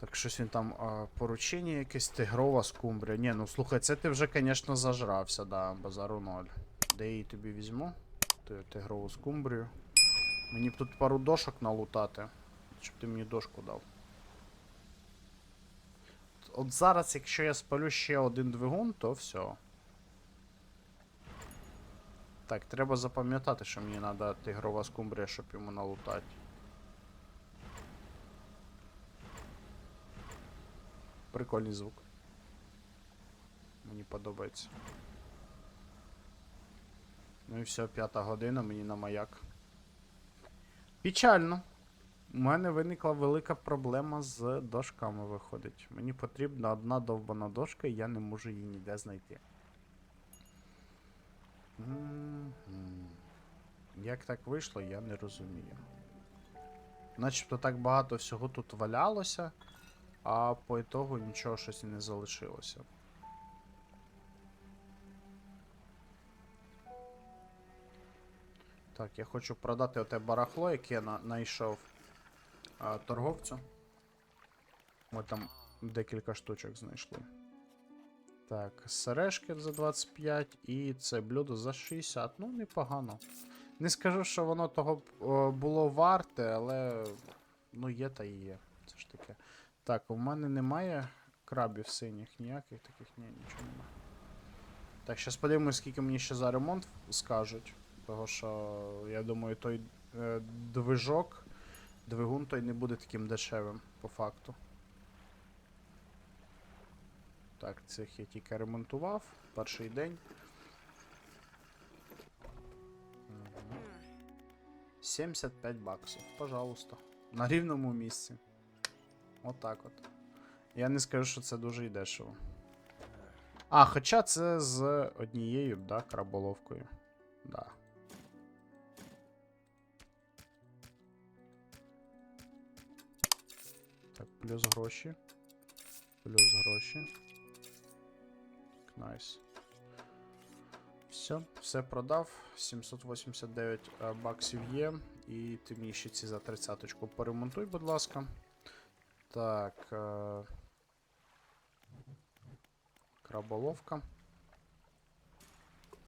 Так, щось він там а, поручення якесь тигрова скумбрія. Ні, ну слухай, це ти вже, звісно, зажрався, да, базару ноль. Де її тобі візьму? Ти, тигрову скумбрію. Мені б тут пару дошок налутати. Щоб ти мені дошку дав. От зараз, якщо я спалю ще один двигун, то все. Так, треба запам'ятати, що мені треба тигрова скумбрія, щоб йому налутати. Прикольний звук. Мені подобається. Ну і все, п'ята година, мені на маяк. Печально. У мене виникла велика проблема з дошками виходить. Мені потрібна одна довбана дошка, і я не можу її ніде знайти. Як так вийшло, я не розумію. Начебто так багато всього тут валялося, а по ітогу нічого щось і не залишилося. Так, я хочу продати оте барахло, яке я знайшов торговцю. Ми там декілька штучок знайшли. Так, сережки за 25 і це блюдо за 60. Ну, непогано. Не скажу, що воно того було варте, але ну є та і є. Це ж таке. Так, у мене немає крабів синіх, ніяких таких, ні, нічого немає. Так, зараз подивимось, скільки мені ще за ремонт скажуть. Того що, я думаю, той е, движок, двигун той не буде таким дешевим, по факту. Так, цих я тільки ремонтував. Перший день. 75 баксів, пожалуйста. На рівному місці. Отак от. Я не скажу, що це дуже й дешево. А, хоча це з однією, да, краболовкою. Да. Так, плюс гроші. Плюс гроші. Найс. Все, все продав. 789 е, баксів є. І ти мені ще ці за 30 поремонтуй, будь ласка. Так. Е... Краболовка.